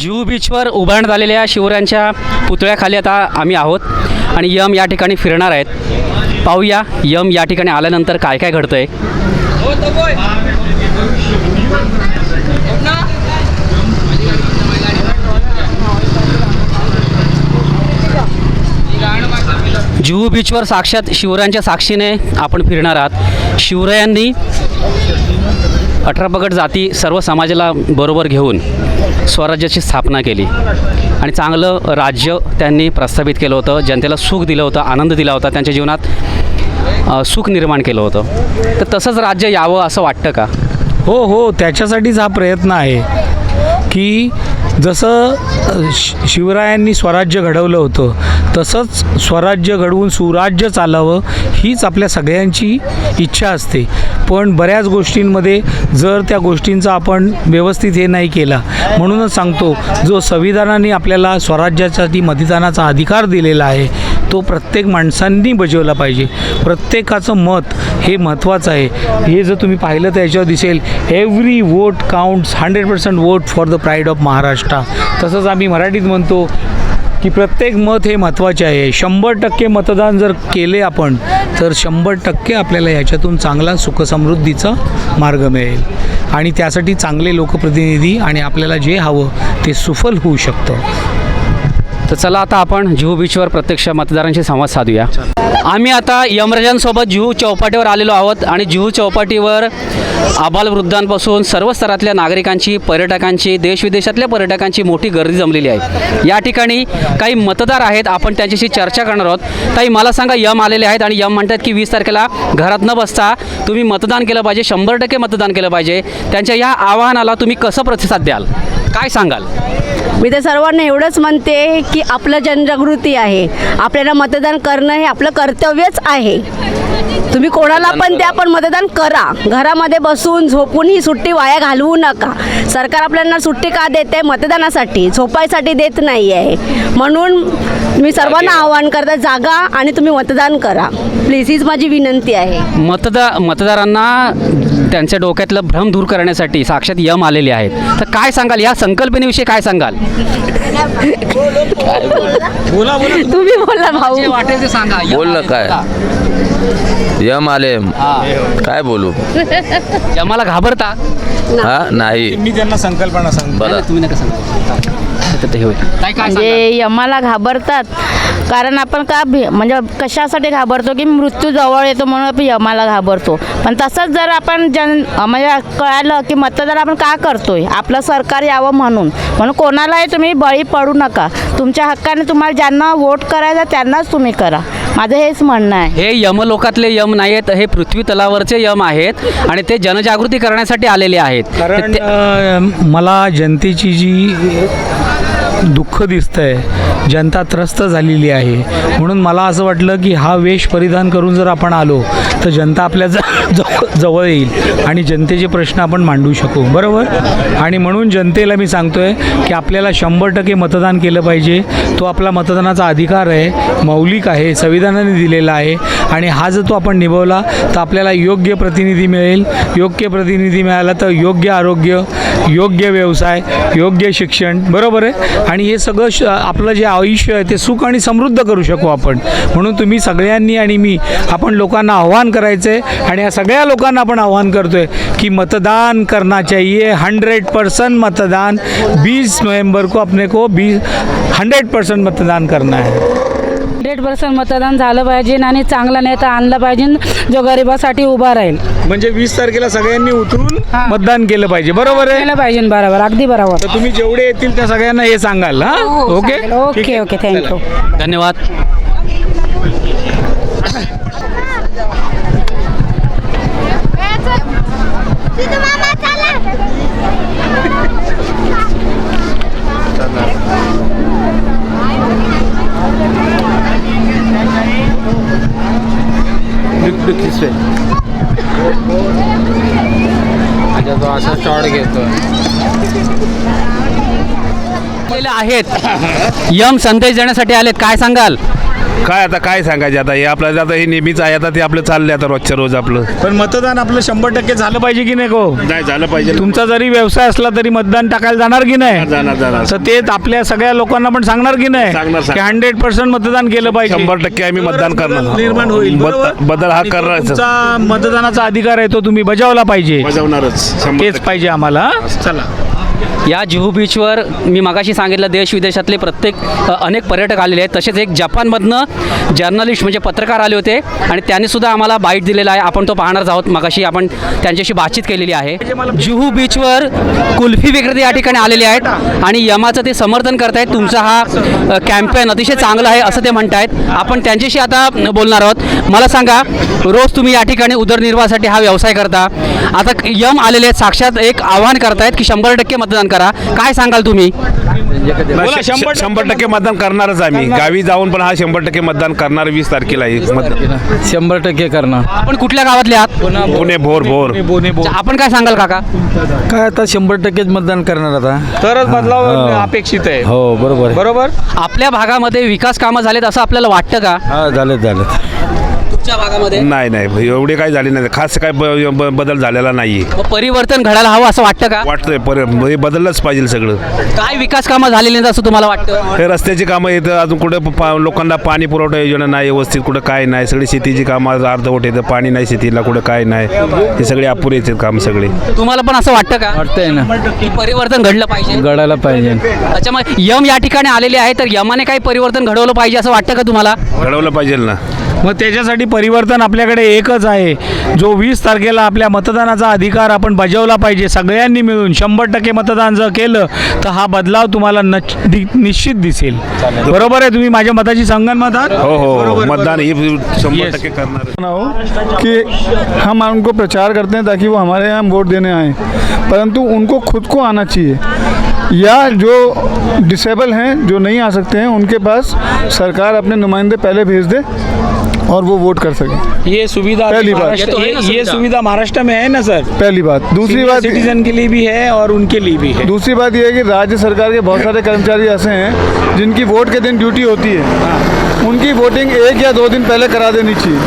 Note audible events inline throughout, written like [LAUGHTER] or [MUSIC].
जुहू बीचवर उभारण्यात आलेल्या शिवरायांच्या पुतळ्याखाली आता आम्ही आहोत आणि यम या ठिकाणी फिरणार आहेत. पाहूया यम या ठिकाणी आल्यानंतर काय काय घडतं आहे जुहू बीचवर साक्षात शिवरायांच्या साक्षीने आपण फिरणार आहात. शिवरायांनी अठरा पगड जाती सर्व समाजाला बरोबर घेऊन स्वराज्याची स्थापना केली. आणि चांगलं राज्य त्यांनी प्रस्थापित केलं होतं. जनतेला सुख दिलं होतं आनंद दिला होता. त्यांच्या जीवनात सुख निर्माण केलं होतं. तर तसंच राज्य यावं असं वाटतं का? हो हो. त्याच्यासाठीच हा प्रयत्न आहे की जसं शि शिवरायांनी स्वराज्य घडवलं होतं तसंच स्वराज्य घडवून सुराज्य चालावं हीच आपल्या सगळ्यांची इच्छा असते. पण बऱ्याच गोष्टींमध्ये जर त्या गोष्टींचा आपण व्यवस्थित हे नाही केला म्हणूनच सांगतो जो संविधानाने आपल्याला स्वराज्यासाठी मतदानाचा अधिकार दिलेला आहे तो प्रत्येक माणसांनी बजावला पाहिजे. प्रत्येकाचं मत हे महत्त्वाचं आहे. हे जर तुम्ही पाहिलं तर याच्यावर दिसेल every vote counts hundred percent vote for the pride of Maharashtra तसंच आम्ही मराठीत म्हणतो की प्रत्येक मत हे महत्त्वाचे आहे. शंभर टक्के मतदान जर केले आपण तर शंभर टक्के आपल्याला याच्यातून चांगला सुखसमृद्धीचा मार्ग मिळेल. आणि त्यासाठी चांगले लोकप्रतिनिधी आणि आपल्याला जे हवं ते सुफल होऊ शकतं. तर चला आता आपण जुहू बीचवर प्रत्यक्ष मतदारांशी संवाद साधूया. आम्ही आता यमराजांसोबत जुहू चौपाटीवर आलेलो आहोत आणि जुहू चौपाटीवर आबालवृद्धांपासून सर्व स्तरातल्या नागरिकांची पर्यटकांची देशविदेशातल्या पर्यटकांची मोठी गर्दी जमलेली आहे. या ठिकाणी काही मतदार आहेत आपण त्यांच्याशी चर्चा करणार आहोत. ताई मला सांगा यम आलेले आहेत आणि यम म्हणतात की वीस तारखेला घरात न बसता तुम्ही मतदान केलं पाहिजे शंभर टक्के मतदान केलं पाहिजे. त्यांच्या या आवाहनाला तुम्ही कसं प्रतिसाद द्याल? काय सांगाल? मी तर सर्वांना एवढंच म्हणते की आपलं जनजागृती आहे. आपल्याला मतदान करणं हे आपलं कर्तव्यच आहे. तुम्ही कोणाला पण त्या पण मतदान करा. घरामध्ये बसून झोपून ही सुट्टी वाया घालवू नका. सरकार आपल्याला सुट्टी का देते? मतदानासाठी. झोपायसाठी देत नाही आहे म्हणून मी सर्वांना आवाहन करते जागा आणि तुम्ही मतदान करा. प्लीज हीच माझी विनंती आहे. मतदा मतदारांना त्यांच्या डोक्यातलं भ्रम दूर करण्यासाठी साक्षात यम आलेले आहेत. तर काय सांगाल? या संकल्पनेविषयी काय सांगाल? बोला बोला. तुम्ही बोला भाऊ. जे वाटेल ते सांगा. यम बोल. काय? बोला. यम आले. हा. काय बोलू? यमाला घाबरता? हा नाही. मी त्यांना संकल्पना सांगतो. बरं तुम्ही नका सांगा. तर ते होईल. काय काय सांगाल? म्हणजे यमाला घाबरतात. कारण आपण का भी म्हणजे कशासाठी घाबरतो की मृत्यू जवळ येतो म्हणून आपण यमाला घाबरतो. पण तसंच जर आपण म्हणजे कळालं की मतदान आपण का करतोय? आपलं सरकार यावं म्हणून. म्हणून कोणालाही तुम्ही बळी पडू नका. तुमच्या हक्काने तुम्हाला ज्यांना वोट करायचं त्यांनाच तुम्ही करा. माझं हेच म्हणणं आहे. हे यमलोकातले यम नाही आहेत हे पृथ्वी तलावरचे यम आहेत आणि ते जनजागृती करण्यासाठी आलेले आहेत. कारण मला जनतेची जी दुःख दिसतंय. जनता त्रस्त झालेली आहे. म्हणून मला असं वाटलं की हा वेश परिधान करून जर आपण आलो तर जनता आपल्या जवळ जवळ येईल आणि जनतेचे प्रश्न आपण मांडू शकू. बरोबर? आणि म्हणून जनतेला मी सांगतोय की आपल्याला शंभर टक्के मतदान केलं पाहिजे. तो आपला मतदानाचा अधिकार आहे मौलिक आहे संविधानाने दिलेला आहे. आणि हा जर तो आपण निभवला तर आपल्याला योग्य प्रतिनिधी मिळेल. योग्य प्रतिनिधी मिळाला तर योग्य आरोग्य योग्य व्यवसाय योग्य शिक्षण बरोबर आहे? आणि हे सगळं श आपलं जे आयुष्य आहे ते सुख आणि समृद्ध करू शकू आपण. म्हणून तुम्ही सगळ्यांनी आणि मी आपण लोकांना आव्हान करायचं आहे आणि या सगळ्या लोकांना आपण आव्हान करतो आहे की मतदान करना चाहिए. हंड्रेड परसेंट मतदान बीस नवंबर को अपने को बीस हंड्रेड परसेंट मतदान करना है हंड्रेड पर्सेंट मतदान झालं पाहिजे आणि चांगला नेता आणला पाहिजे जो गरिबासाठी उभा राहील म्हणजे वीस तारखेला सगळ्यांनी उतरून मतदान केलं पाहिजे बरोबर आहे केलं पाहिजे बरोबर अगदी बरोबर तर तुम्ही जेवढे येतील त्या सगळ्यांना हे सांगाल हा ओके ठीक ओके आहे. ओके थँक्यू धन्यवाद आलेले आहेत. यम संदेश देण्यासाठी आलेत. काय सांगाल? काय आता काय सांगायचे आता? हे आपलं आता हे नेहमीच आहे आता ते आपलं चाललंय आता रोजच्या रोज आपलं. पण मतदान आपलं शंभर टक्के झालं पाहिजे की नाही गो? नाही झालं पाहिजे. तुमचा जरी व्यवसाय असला तरी मतदान टाकायला जाणार की नाही? जाणार जाणार तर ते आपल्या सगळ्या लोकांना पण सांगणार की नाही? सांगणार, की सांगणार. हंड्रेड पर्सेंट मतदान केलं पाहिजे. शंभर टक्के आम्ही मतदान करणार. निर्माण होईल. बद- बरोबर? बदल हा आणि तो करणारच. तुमचा मतदानाचा अधिकार आहे तो तुम्ही बजावला पाहिजे. बजावणारच. शंभर तेच टक्के. पाहिजे आम्हाला चला. या जुहू बीचवर मी मगाशी सांगितलं देश विदेशातले प्रत्येक अनेक पर्यटक आलेले आहेत. तसेच एक जपानमधनं जर्नलिस्ट म्हणजे पत्रकार आले होते आणि त्यांनी सुद्धा आम्हाला बाईट दिलेला आहे. आपण तो पाहणार आहोत. मगाशी आपण त्यांच्याशी बातचीत केलेली आहे. जुहू बीचवर कुल्फी विक्रेते या ठिकाणी आलेले आहेत आणि यमाचं ते समर्थन करत आहेत तुमचा हा कॅम्पेन अतिशय चांगला आहे असं ते म्हणत आहेत आपण त्यांच्याशी आता बोलणार आहोत. मला सांगा रोज तुम्ही या ठिकाणी उदरनिर्वाहासाठी हा व्यवसाय करता. आता यम आलेले आहेत साक्षात एक आव्हान करतायत की शंभर टक्के मतदान करा. काय सांगाल तुम्ही? शंभर टक्के मतदान करणारच आम्ही. गावी जाऊन पण हा शंभर टक्के मतदान करणार वीस तारखेला शंभर टक्के करणार. आपण कुठल्या गावातले आहात? पुणे भोर भोर. आपण काय सांगाल काका? काय आता शंभर टक्केच मतदान करणार आता. तरच बदलाव हो. अपेक्षित आहे. हो बरोबर बरोबर? आपल्या भागामध्ये विकास कामं झालेत असं आपल्याला वाटतं का? हा झालेत झालेत. तुमच्या भागामध्ये? नाही नाही एवढे काही झाले नाही. खास काय ब- ब- बदल झालेला नाहीये मग परिवर्तन घडायला हवं असं वाटतं का? वाटतंय पर हे बदललंच पाहिजे सगळं. काय विकास कामं झालेली नाहीत असं तुम्हाला वाटतं? हे रस्त्याची कामं येतं अजून कुठं पा- लोकांना पाणी पुरवठा योजना नाही व्यवस्थित कुठं काय नाही. सगळी शेतीची कामं अर्धवट येतं पाणी नाही शेतीला कुठं काय नाही. हे सगळे अपुरेच आहेत काम सगळे. तुम्हाला पण असं वाटतं का? वाटतंय ना. की परिवर्तन घडलं पाहिजे? गडायला पाहिजे. त्याच्यामुळे यम या ठिकाणी आलेले आहे तर यमाने काही परिवर्तन घडवलं पाहिजे असं वाटतं का तुम्हाला? घडवलं पाहिजे ना. मग त्याच्यासाठी परिवर्तन आपल्याकडे एकच आहे. जो वीस तारखेला आपल्या मतदानाचा अधिकार आपण बजावला पाहिजे सगळ्यांनी मिळून शंभर टक्के मतदान जर केलं तर हा बदलाव तुम्हाला नच- दि- निश्चित दिसेल. बरोबर आहे तुम्ही माझ्या मताची संगनमत आहात हो हो मतदान. हे शंभर Yes. टक्के करणार ना हो कि हम उनको प्रचार करते हैं ताकि वो हमारे यहाँ वोट देने आए। परंतु उनको खुद को आना चाहिए। या जो डिसेबल हैं जो नहीं आ सकते हैं उनके पास सरकार अपने नुमाइंदे पहले भेज दे। और वो वोट कर सके। ये सुविधा पहली बात। ये तो ये, ये सुविधा। सुविधा महाराष्ट्र में है ना सर? पहली बात। दूसरी बात सिटीजन के लिए भी है और उनके लिए भी है। दूसरी बात ये है कि राज्य सरकार के बहुत सारे कर्मचारी ऐसे हैं जिनकी वोट के दिन ड्यूटी होती है। उनकी वोटिंग एक या दो दिन पहले करा देनी चाहिए।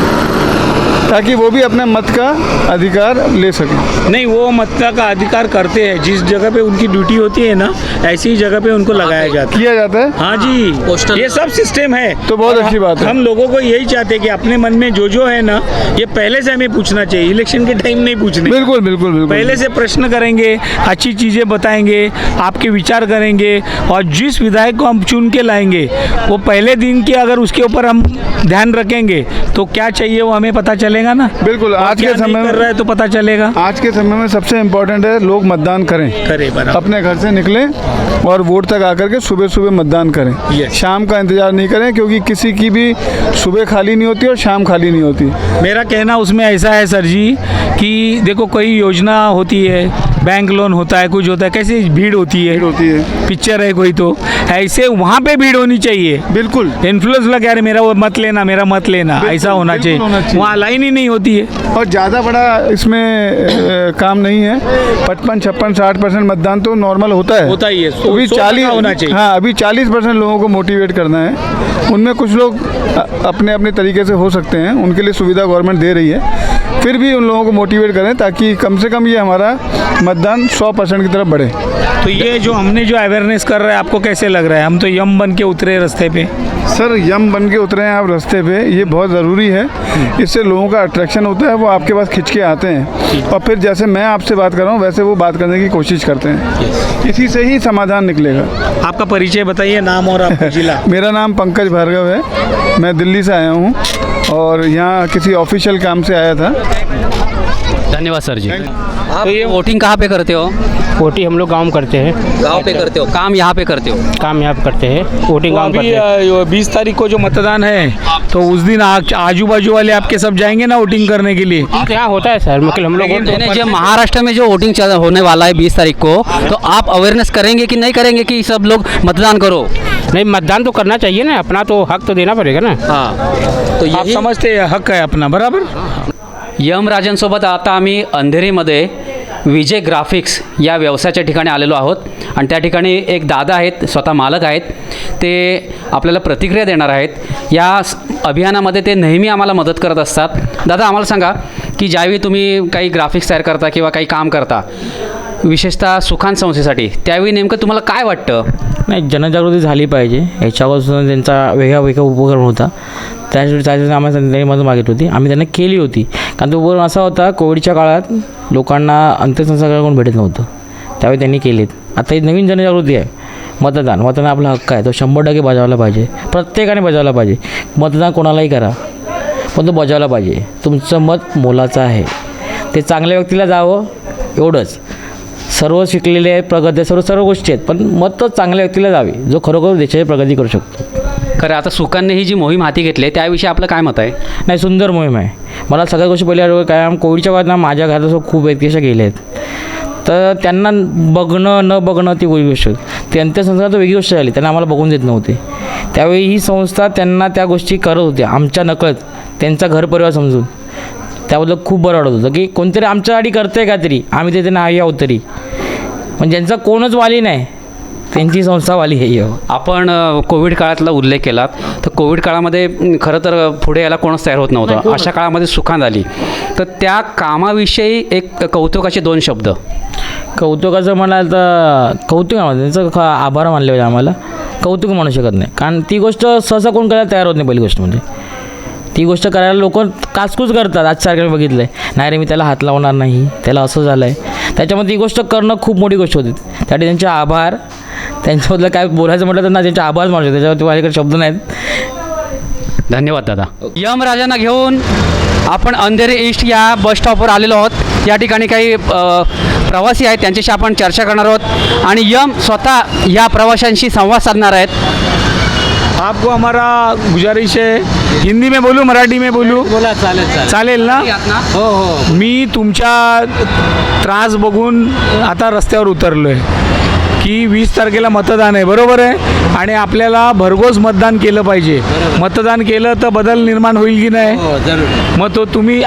ताकि वो भी अपने मत का अधिकार ले सकें। नहीं वो मत का अधिकार करते हैं। जिस जगह पे उनकी ड्यूटी होती है ना ऐसी ही जगह पे उनको लगाया जाता है। किया जाता है? हाँ जी। पोस्टल- ये सब सिस्टम है। तो बहुत अच्छी बात है। हम लोगों को यही चाहते हैं कि अपने मन में जो जो है ना ये पहले से हमें पूछना चाहिए। इलेक्शन के टाइम नहीं पूछने। बिल्कुल बिल्कुल बिल्कुल। पहले से प्रश्न करेंगे अच्छी चीज़ें बताएँगे आपके विचार करेंगे और जिस विधायक को हम चुन के लाएँगे वो पहले दिन के अगर उसके ऊपर हम ध्यान रखेंगे तो क्या चाहिए वो हमें पता चलेगा? ना? बिल्कुल आज के समय कर रहा है तो पता चलेगा। आज के समय में सबसे इम्पोर्टेंट है लोग मतदान करें। करे बराबर। अपने घर से निकले और वोट तक आकर के सुबह सुबह मतदान करें। शाम का इंतज़ार नहीं करें क्योंकि किसी की भी सुबह खाली नहीं होती और शाम खाली नहीं होती। मेरा कहना उसमें ऐसा है सर जी कि देखो कई योजना होती है बैंक लोन होता है कुछ होता है कैसे भीड़ होती है? होती है। पिक्चर है कोई तो। ऐसे वहाँ पे भीड़ होनी चाहिए। बिल्कुल। इन्फ्लुएंस लगा यार मेरा वो मत लेना मेरा मत लेना ऐसा होना चाहिए। वहाँ लाइन ही नहीं होती है। और ज़्यादा बड़ा इसमें काम नहीं है। पचपन छप्पन साठ परसेंट मतदान तो नॉर्मल होता है। होता ही है। अभी चालीस होना चाहिए। हाँ अभी चालीस परसेंट लोगों को मोटिवेट करना है। उनमें कुछ लोग अपने अपने तरीके से हो सकते हैं। उनके लिए सुविधा गवर्नमेंट दे रही है। फिर भी उन लोगों को मोटिवेट करें ताकि कम से कम ये हमारा मतदान सौ परसेंट की तरफ़ बढ़े। तो ये जो हमने जो अवेयरनेस कर रहे हैं आपको कैसे लग रहा है? हम तो यम बन के उतरे रास्ते पे। सर यम बन के उतरे हैं आप रास्ते पे ये बहुत ज़रूरी है। इससे लोगों का अट्रैक्शन होता है वो आपके पास खिंच के आते हैं। और फिर जैसे मैं आपसे बात कर रहा हूँ वैसे वो बात करने की कोशिश करते हैं। इसी से ही समाधान निकलेगा। आपका परिचय बताइए नाम और आपका [LAUGHS] जिला। मेरा नाम पंकज भार्गव है। मैं दिल्ली से आया हूँ। और यहाँ किसी ऑफिशियल काम से आया था? धन्यवाद सर जी। आप तो ये वोटिंग कहाँ पे करते हो? वोटिंग हम लोग गाँव में करते हैं। गाँव पे करते हो? काम यहाँ पे करते हो? काम यहाँ पे करते हैं। वोटिंग तो गाँव अभी करते हैं। बीस तारीख को जो मतदान है तो उस दिन आजू बाजू वाले आपके सब जाएँगे ना वोटिंग करने के लिए? तो यहाँ होता है सर। मतलब हम लोग नहीं, नहीं, वोट- जो महाराष्ट्र में जो वोटिंग होने वाला है बीस तारीख को तो आप अवेयरनेस करेंगे कि नहीं करेंगे कि सब लोग मतदान करो? नहीं मतदान तो करना चाहिए ना अपना तो हक तो देना पड़ेगा ना। हाँ तो आप यही समझते हैं हक है अपना बराबर? यम राजांसोबत आता आम्ही अंधेरीमध्ये विजय ग्राफिक्स या व्यवसायाच्या ठिकाणी आलेलो आहोत. आणि त्या ठिकाणी एक दादा आहेत स्वतः मालक आहेत. ते आपल्याला प्रतिक्रिया देणार आहेत. या अभियानामध्ये ते नेहमी आम्हाला मदत करत असतात. दादा आम्हाला सांगा की ज्यावेळी तुम्ही काही ग्राफिक्स तयार करता किंवा काही काम करता विशेषतः सुखान संस्थेसाठी त्यावेळी नेमकं तुम्हाला काय वाटतं? नाही जनजागृती झाली पाहिजे. याच्यापासून त्यांचा वेगळा वेगळा उपक्रम होता. त्यासाठी त्यासाठी आम्हाला त्यांनी मदत मागितली होती. आम्ही त्यांना केली होती. कारण तो उपक्रम असा होता कोविडच्या काळात लोकांना अंत्यसंस्कार कोण भेटत नव्हतं. त्यावेळी त्यांनी केलेत. आता ही नवीन जनजागृती आहे. मतदान. मतदान आपला हक्क आहे. तो शंभर टक्के बजावला पाहिजे. प्रत्येकाने बजावला पाहिजे. मतदान कोणालाही करा. पण तो बजावला पाहिजे. तुमचं मत मोलाचं आहे. ते चांगल्या व्यक्तीला जावं एवढंच. सर्व शिकलेले आहेत प्रगत सर्व सर्व गोष्टी आहेत पण मत तर चांगल्या व्यक्तीला जावे जो खरोखर देशाची प्रगती करू शकतो. खरं आता सुखांनी ही जी मोहीम हाती घेतली आहे त्याविषयी आपलं काय मत आहे? नाही सुंदर मोहीम आहे. मला सगळ्या गोष्टी पहिले आठवत काय कोविडच्या ना माझ्या घरात असं खूप व्यक्ती अशा गेले आहेत. तर त्यांना बघणं न बघणं ती वेगळी गोष्ट. त्यांच्या संस्कार तर वेगळी गोष्ट झाली त्यांना आम्हाला बघून देत नव्हते. त्यावेळी ही संस्था त्यांना त्या गोष्टी करत होत्या आमच्या नकळत. त्यांचा घर परिवार समजून. त्याबद्दल खूप बरं वाटत होतं की कोणतरी आमच्यासाठी करतं आहे काहीतरी आम्ही तिथे नाही आहोत तरी. पण ज्यांचा कोणच वाली नाही त्यांची संस्था वाली हे आपण कोविड काळातला उल्लेख केलात तर कोविड काळामध्ये खरं तर पुढे यायला कोणच तयार होत नव्हतं. अशा काळामध्ये सुखांत आली. तर त्या कामाविषयी एक कौतुकाचे दोन शब्द. कौतुकाचं म्हणाल तर कौतुक त्यांचं आभार मानले पाहिजे आम्हाला. कौतुक म्हणू शकत नाही. कारण ती गोष्ट सहसा कोण करायला तयार होत नाही पहिली गोष्ट म्हणजे. ती गोष्ट करायला लोक काचकूच करतात आजसारख्या बघितलं आहे नाही रे मी त्याला हात लावणार नाही. त्याला असं झालं आहे त्याच्यामध्ये ती गोष्ट करणं खूप मोठी गोष्ट होती. त्यासाठी त्यांचे आभार. त्यांच्याबद्दल काय बोलायचं म्हटलं तर ना त्यांचे आभार मानू शकतो त्याच्यावरती माझ्याकडे शब्द नाहीत. धन्यवाद दादा. यम राजांना घेऊन आपण अंधेरी ईस्ट या बस स्टॉपवर आलेलो आहोत. या ठिकाणी काही प्रवासी आहेत. त्यांच्याशी आपण चर्चा करणार आहोत. आणि यम स्वतः या प्रवाशांशी संवाद साधणार आहेत. आपको हमारा गुजारिश है हिंदी में बोलूँ मराठी में बोलूँ? बोला चालेल चालेल. ना? हो हो मी तुमच्या त्रास बघून आता रस्त्यावर उतरलो आहे की वीस तारखेला मतदान आहे बरोबर आहे? आणि आपल्याला भरघोस मतदान केलं पाहिजे. मतदान केलं तर बदल निर्माण होईल की नाही? मग तो तुम्ही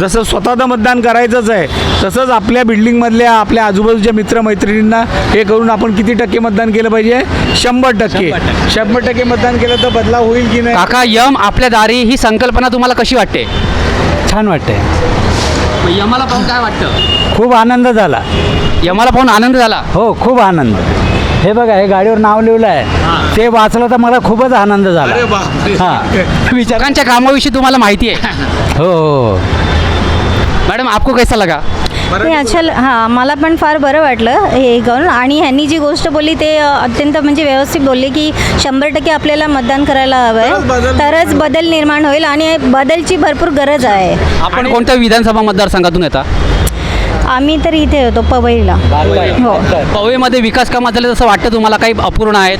जसं स्वतःचं मतदान करायचंच आहे तसंच आपल्या बिल्डिंगमधल्या आपल्या आजूबाजूच्या मित्रमैत्रिणींना हे करून आपण किती टक्के मतदान केलं पाहिजे? शंभर टक्के. शंभर टक्के. मतदान केलं तर बदलाव होईल की नाही? काका यम आपल्या दारी ही संकल्पना तुम्हाला कशी वाटते? छान वाटते यमाला पाहून काय वाटतं? खूप आनंद झाला. यमाला पाहून आनंद झाला. हो खूप आनंद. हे बघा हे गाडीवर नाव लिहिलं आहे. ते वाचलं तर मला खूपच आनंद झाला. हां. लोकांच्या कामाविषयी तुम्हाला माहिती आहे. हो हो. मॅडम आपको कैसा लगा? अच्छा हां मला पण फार बरं वाटलं हे करून आणि ह्यांनी जी गोष्ट बोलली ते अत्यंत म्हणजे व्यवस्थित बोलले की शंभर टक्के आपल्याला मतदान करायला हवं आहे तरच बदल निर्माण होईल आणि बदलची भरपूर गरज आहे. आपण कोणत्या विधानसभा मतदारसंघातून येता? आम्ही तर इथे होतो पवईला. हो. पवईमध्ये विकास कामात झाले तसं वाटतं तुम्हाला काही अपूर्ण आहेत?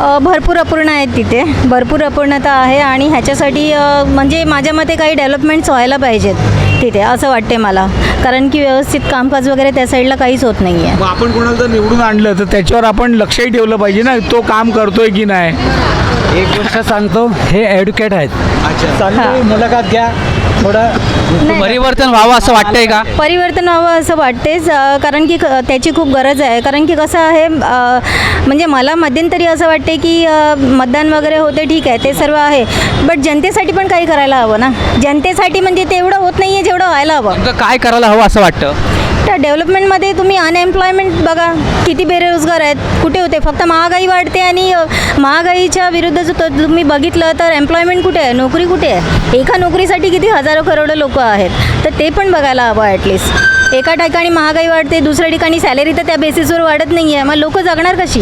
अ, भरपूर अपूर्ण आहेत तिथे. भरपूर अपूर्णता आहे आणि ह्याच्यासाठी अ, म्हणजे माझ्या मते काही डेव्हलपमेंट्स व्हायला पाहिजेत तिथे असं वाटते मला. कारण की व्यवस्थित कामकाज वगैरे त्या साईडला काहीच होत नाही आहे मग आपण कोणाला जर निवडून आणलं तर त्याच्यावर आपण लक्षही ठेवलं पाहिजे ना तो काम करतोय की नाही? एक गोष्ट सांगतो हे एड्युकेट आहेत. चांगली मुलाखत घ्या. थोडं परिवर्तन व्हावं असं वाटतंय का? परिवर्तन व्हावं असं वाटतेच अ, कारण की क- त्याची खूप गरज आहे. कारण की कसं आहे अ, म्हणजे मला मध्यंतरी असं वाटते की अ, मतदान वगैरे होते ठीक आहे ते सर्व आहे. बट जनतेसाठी पण काही करायला हवं ना? जनतेसाठी म्हणजे तेवढं होत नाही आहे जेवढं व्हायला हवं. नेमकं काय करायला हवं असं वाटतं? त्या डेव्हलपमेंटमध्ये तुम्ही अनएम्प्लॉयमेंट बघा किती बेरोजगार आहेत कुठे होते? फक्त महागाई वाढते आणि महागाईच्या विरुद्ध जर तुम्ही बघितलं तर एम्प्लॉयमेंट कुठे आहे? नोकरी कुठे आहे? एका नोकरीसाठी किती हजारो करोड लोक आहेत. तर ते पण बघायला हवं ॲटलिस्ट एका ठिकाणी महागाई वाढते दुसऱ्या ठिकाणी सॅलरी तर त्या बेसिसवर वाढत नाही आहे मग लोक जगणार कशी?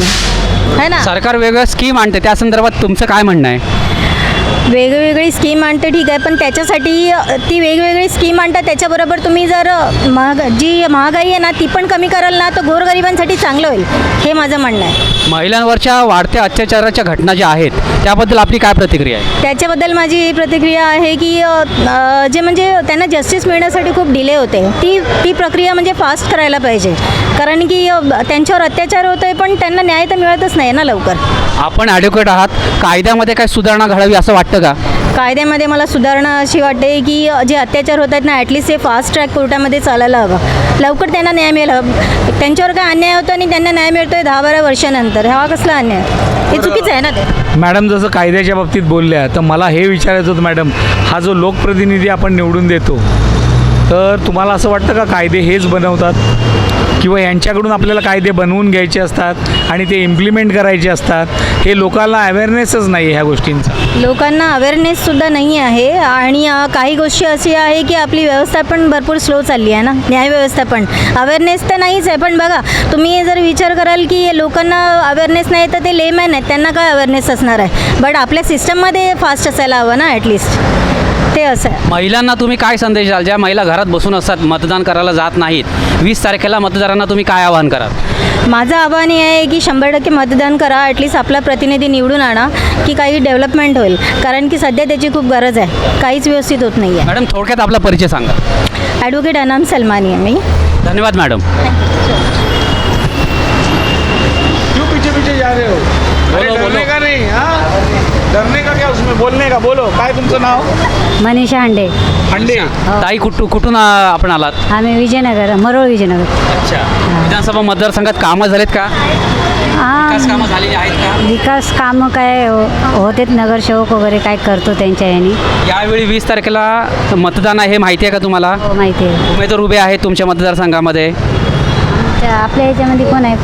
है ना? सरकार वेगळं स्कीम आणते. त्या संदर्भात तुमचं काय म्हणणं आहे? वेगवेगळी स्कीम आणते ठीक आहे. पण त्याच्यासाठी ती वेगवेगळी स्कीम आणतात त्याच्याबरोबर तुम्ही जर महाग जी महागाई आहे ना ती पण कमी कराल ना तर गोरगरिबांसाठी चांगलं होईल. हे माझं म्हणणं आहे. महिलांवरच्या वाढत्या अत्याचाराच्या घटना ज्या आहेत त्याबद्दल आपली काय प्रतिक्रिया आहे? त्याच्याबद्दल माझी ही प्रतिक्रिया आहे की जे म्हणजे त्यांना जस्टिस मिळण्यासाठी खूप डिले होते. ती ती प्रक्रिया म्हणजे फास्ट करायला पाहिजे. कारण की त्यांच्यावर अत्याचार होतोय पण त्यांना न्याय तर मिळतच नाही ना लवकर. आपण ॲडव्होकेट आहात. कायद्यामध्ये काय सुधारणा घडावी असं वाटतं का? कायद्यामध्ये मला सुधारणा अशी वाटते की जे अत्याचार होत आहेत ना ॲटलिस्ट ते फास्ट ट्रॅक कोर्टामध्ये चालायला हवं. लवकर त्यांना न्याय मिळेल. हवं त्यांच्यावर काय अन्याय होतो आणि त्यांना न्याय मिळतोय दहा बारा वर्षानंतर. हा कसला अन्याय? हे चुकीचं आहे ना ते? मॅडम जसं कायद्याच्या बाबतीत बोलल्या तर मला हे विचारायचं होतं मॅडम हा जो लोकप्रतिनिधी आपण निवडून देतो तर तुम्हाला असं वाटतं का कायदे हेच बनवतात? किंवा यांच्याकडून आपल्याला कायदे बनवून घ्यायचे असतात आणि ते इम्प्लिमेंट करायचे असतात हे लोकांना अवेअरनेसच नाही आहे ह्या गोष्टींचा. लोकांना अवेअरनेससुद्धा नाही आहे आणि काही गोष्टी अशी आहे की आपली व्यवस्था पण भरपूर स्लो चालली आहे ना न्यायव्यवस्था पण. अवेअरनेस तर नाहीच आहे पण बघा तुम्ही जर विचार कराल की लोकांना अवेअरनेस नाही तर ते लेमॅन आहेत त्यांना काय अवेअरनेस असणार आहे? बट आपल्या सिस्टममध्ये फास्ट असायला हवं ना ॲटलिस्ट ते असं आहे. महिलांना तुम्ही काय संदेश द्याल? ज्या महिला घरात बसून असतात मतदान करायला जात नाहीत वीस तारखेला मतदारांना तुम्ही काय आवाहन कराल? माझं आव्हान हे आहे की शंभर टक्के मतदान करा ॲटलिस्ट आपला प्रतिनिधी निवडून आणा की काही डेव्हलपमेंट होईल. कारण की सध्या त्याची खूप गरज आहे. काहीच व्यवस्थित होत नाही आहे मॅडम थोडक्यात आपला परिचय सांगा. ॲडव्होकेट अनाम सलमानी आहे मी. धन्यवाद मॅडम क्यों पीछे पीछे जा रहे हो बोलो, अरे, डरने बोलो. का नहीं हाँ डरने का क्या उसमें? बोलने का? बोलो। काय तुमचं नाव? मनीषा हांडे. अंडे ताई कुठू कुठून आ, आपण आलात? आम्ही विजयनगर मरोळ विजयनगर. अच्छा. विधानसभा मतदारसंघात कामं झालेत का? विकास कामं झालेली आहेत का? विकास कामं काय हो- होतेत नगरसेवक वगैरे काय करतो त्यांच्या याने. यावेळी वीस तारखेला मतदान आहे हे माहिती आहे का तुम्हाला? हो माहिती आहे. उमेदवार उभे आहेत तुमच्या मतदारसंघामध्ये. त्या आपल्या याच्यामध्ये कोण आहे?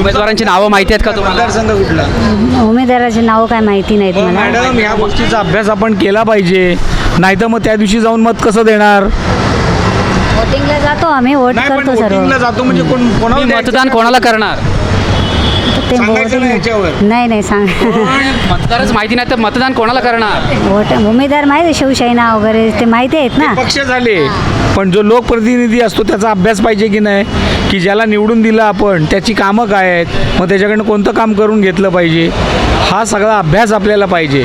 उमेदवारांची नावं माहिती आहेत का तुम्हाला? मतदारसंघ कुठला? उमेदवाराचे नाव काय माहिती नाहीत मला. मॅडम ह्या गोष्टीचा अभ्यास आपण केला पाहिजे. नाही तर मग त्या दिवशी जाऊन मत कसं देणार? वोटिंगला जातो आम्ही वोट नाही पण करतो सर्व. वोटिंगला जातो म्हणजे कोण कोणाला? मतदान कोणाला करणार? ते सांगायचं नाही याच्यावर. नाही नाही सांग. मतदारच माहिती नाही तर मतदान कोणाला करणार? वोट उमेदवार माहिती आहे शिवसेना वगैरे ते माहिती आहेत ना. पक्ष झाले. पण जो लोकप्रतिनिधी असतो त्याचा अभ्यास पाहिजे की नाही? की ज्याला निवडून दिलं आपण त्याची कामं काय आहेत? मग त्याच्याकडनं कोणतं काम करून घेतलं पाहिजे? हा सगळा अभ्यास आपल्याला पाहिजे.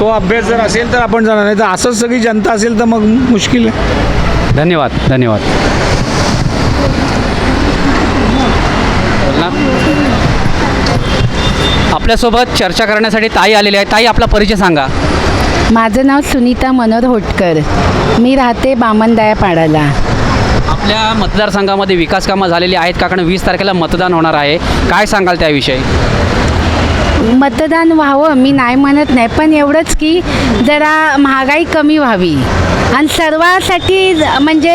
तो अभ्यास जर असेल तर आपण जाणार नाही. तर असंच सगळी जनता असेल तर मग मुश्किल आहे. धन्यवाद धन्यवाद. बोल ना. आपल्यासोबत चर्चा करण्यासाठी ताई आलेली आहे ताई आपला परिचय सांगा. माझं नाव सुनीता मनोहर होटकर. मी राहते बामनदाया पाडाला आपल्या मतदारसंघामध्ये विकास कामं झालेली आहेत का? कारण वीस तारखेला मतदान होणार आहे. काय सांगाल त्याविषयी? मतदान व्हावं मी नाही म्हणत नाही पण एवढंच की जरा महागाई कमी व्हावी. आणि सर्वासाठी म्हणजे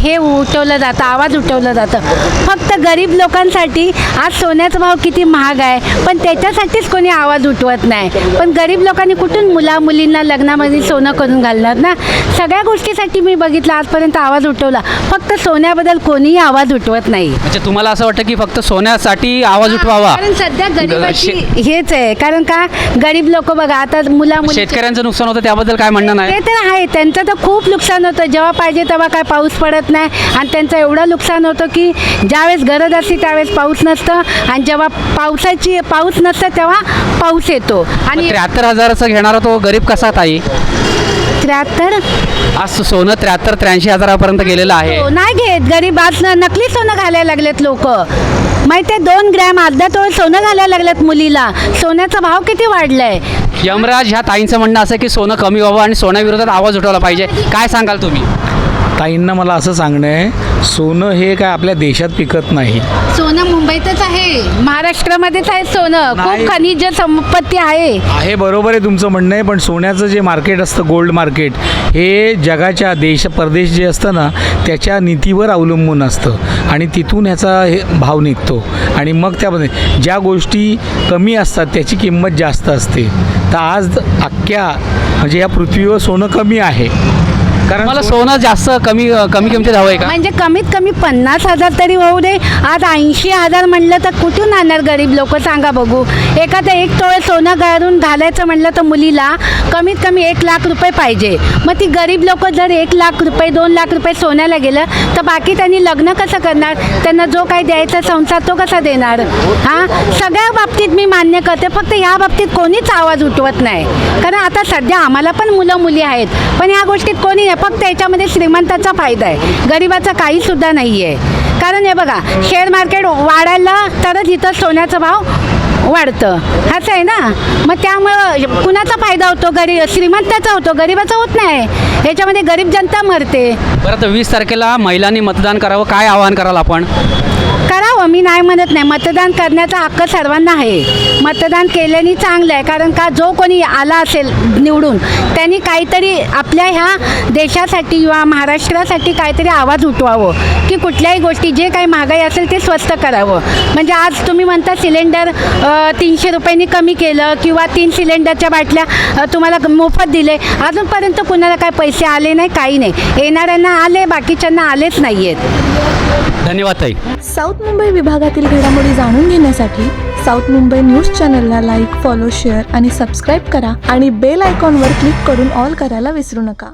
हे उठवलं जातं आवाज उठवलं जातं. फक्त गरीब लोकांसाठी आज सोन्याचा भाव किती महाग आहे पण त्याच्यासाठीच कोणी आवाज उठवत नाही. पण गरीब लोकांनी कुठून मुला मुलींना लग्नामध्ये सोनं करून घालणार ना? सगळ्या गोष्टीसाठी मी बघितलं आजपर्यंत आवाज उठवला. फक्त सोन्याबद्दल कोणीही आवाज उठवत नाही. म्हणजे तुम्हाला असं वाटतं की फक्त सोन्यासाठी आवाज उठवावा? कारण सध्या गरिबाची हेच आहे. कारण का गरीब लोक बघा आता मुला मुली शेतकऱ्यांचं नुकसान होतं त्याबद्दल काय म्हणणं ते नाही तर आहे. त्यांचं तर खूप नुकसान होतं. जेव्हा पाहिजे तेव्हा काय पाऊस पडत नाही. आणि त्यांचं एवढं नुकसान होतं की ज्यावेळेस गरज असते त्यावेळेस पाऊस नसतं. आणि जेव्हा पावसाची पाऊस नसतं तेव्हा पाऊस येतो. आणि त्र्याहत्तर हजाराचं घेणारा तो गरीब कसा ताई? त्र्याहत्तर? आज सोनं त्र्याहत्तर त्र्याऐंशी हजारापर्यंत गेलेलं आहे. हो, नाही घेत. गरीब आज न- नकली सोनं घालायला लागलेत लोक. माहिती आहे दोन ग्रॅम अर्धा तोळ सोनं घालायला लागल्यात मुलीला. सोन्याचा भाव किती वाढलाय? यमराज ह्या ताईंचं म्हणणं असं की सोनं कमी व्हावं आणि सोन्याविरोधात आवाज उठवला पाहिजे. काय सांगाल तुम्ही? ताईंना मला असं सांगणं आहे सोनं हे काय आपल्या देशात पिकत नाही. सोनं मुंबईतच आहे. महाराष्ट्रामध्येच आहे सोनं. नाही. खूप खनिज संपत्ती आहे. आहे बरोबर आहे तुमचं म्हणणं आहे पण सोन्याचं जे मार्केट असतं गोल्ड मार्केट हे जगाच्या देश परदेश जे असतं ना त्याच्या नीतीवर अवलंबून असतं. आणि तिथून ह्याचा हे भाव निघतो. आणि मग त्यामध्ये ज्या गोष्टी कमी असतात त्याची किंमत जास्त असते. तर आज अख्ख्या म्हणजे या पृथ्वीवर सोनं कमी आहे. कारण मला सोनं जास्त कमी कमी किमतीत हवं आहे का? म्हणजे कमीत कमी पन्नास हजार तरी होऊ दे. आज ऐंशी हजार म्हणलं तर कुठून आणणार गरीब लोक? सांगा बघू. एखादं एक तोळे सोनं घालून घालायचं म्हणलं तर मुलीला कमीत कमी एक लाख रुपये पाहिजे. मग ती गरीब लोक जर एक लाख रुपये दोन लाख रुपये सोन्याला गेलं तर बाकी त्यांनी लग्न कसं करणार? त्यांना जो काही द्यायचा संसार तो कसा देणार? हां? सगळ्या बाबतीत मी मान्य करते. फक्त ह्या बाबतीत कोणीच आवाज उठवत नाही. कारण आता सध्या आम्हाला पण मुलं मुली आहेत. पण ह्या गोष्टीत कोणी नाही फक्त याच्यामध्ये श्रीमंताचा फायदा आहे. गरिबाचा काहीसुद्धा नाही आहे कारण हे बघा शेअर मार्केट वाढायला तरच इथं सोन्याचा भाव वाढतं. असं आहे ना? मग त्यामुळं कुणाचा फायदा होतो? गरीब श्रीमंताचा होतो. गरिबाचा होत नाही. याच्यामध्ये गरीब जनता मरते. बरं तर वीस तारखेला महिलांनी मतदान करावं काय आवाहन कराल आपण? नाही म्हणत नाही. मतदान करण्याचा हक्क सर्वांना आहे. मतदान केल्याने चांगलं आहे. कारण का जो कोणी आला असेल निवडून त्यांनी काहीतरी आपल्या ह्या देशासाठी किंवा महाराष्ट्रासाठी काहीतरी आवाज उठवावं की कुठल्याही गोष्टी जे काही महागाई असेल ते स्वस्त करावं. म्हणजे आज तुम्ही म्हणता सिलेंडर तीनशे रुपयांनी कमी केलं किंवा तीन सिलेंडरच्या बाटल्या तुम्हाला मोफत दिले. अजूनपर्यंत कुणाला काय पैसे आले नाही काही नाही. येणाऱ्यांना आले बाकीच्यांना आलेच नाही आहेत धन्यवाद ताई. साऊथ मुंबई विभागातील घडामोडी जाणून घेण्यासाठी साऊथ मुंबई न्यूज चॅनलला लाईक फॉलो शेअर आणि सबस्क्राईब करा आणि बेल आयकॉनवर क्लिक करून ऑल करायला विसरू नका.